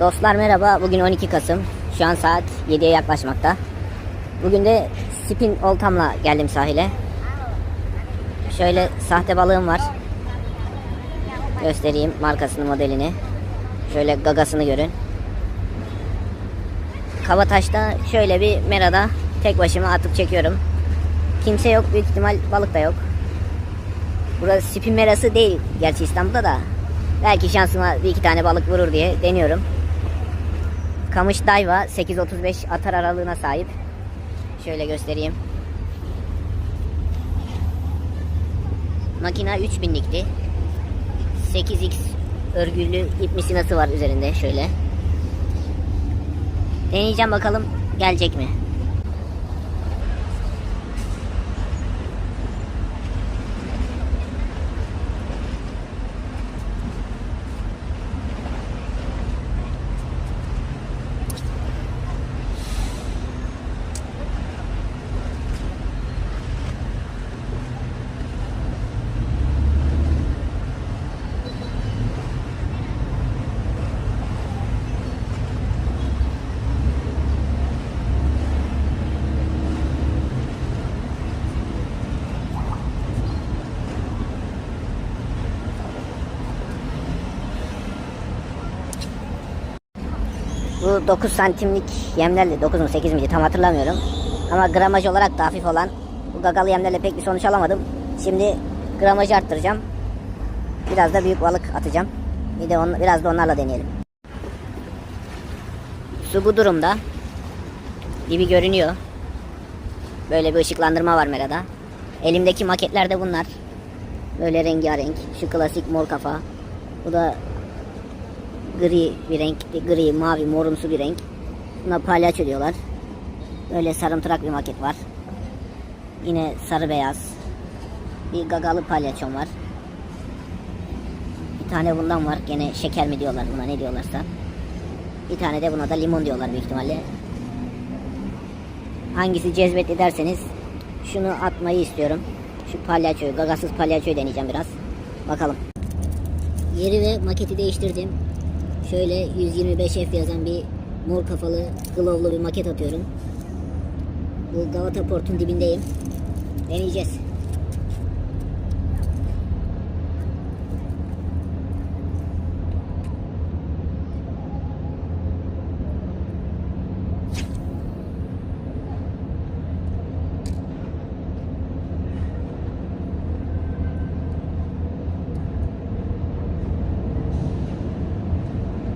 Dostlar merhaba. Bugün 12 Kasım. Şu an saat 7'ye yaklaşmakta. Bugün de spin oltamla geldim sahile. Şöyle sahte balığım var. Göstereyim markasını, modelini. Şöyle gagasını görün. Kabataş'ta şöyle bir merada tek başıma atıp çekiyorum. Kimse yok, büyük ihtimal balık da yok. Burası spin merası değil gerçi İstanbul'da da. Belki şansıma bir iki tane balık vurur diye deniyorum. Kamış Daiwa 8.35 atar aralığına sahip. Şöyle göstereyim. Makina 3000'likti. 8x örgülü ip misinası var üzerinde şöyle. Deneyeceğim bakalım gelecek mi? Bu 9 santimlik yemlerle 9 mu 8 miydi tam hatırlamıyorum. Ama gramaj olarak da hafif olan bu gagalı yemlerle pek bir sonuç alamadım. Şimdi gramajı arttıracağım. Biraz da büyük balık atacağım. Bir de on, biraz da onlarla deneyelim. Su bu durumda. Dibi görünüyor. Böyle bir ışıklandırma var merada. Elimdeki maketler de bunlar. Böyle rengarenk. Şu klasik mor kafa. Bu da gri bir renk, gri, mavi, morumsu bir renk. Buna palyaço diyorlar. Böyle sarımtırak bir maket var. Yine sarı beyaz. Bir gagalı palyaçom var. Bir tane bundan var. Gene şeker mi diyorlar buna ne diyorlarsa. Bir tane de buna da limon diyorlar büyük ihtimalle. Hangisi cezbetti derseniz şunu atmayı istiyorum. Şu palyaçoyu, gagasız palyaçoyu deneyeceğim biraz. Bakalım. Yeri ve maketi değiştirdim. Şöyle 125F yazan bir mor kafalı glowlu bir maket atıyorum. Bu Galata Port'un dibindeyim. Deneyeceğiz.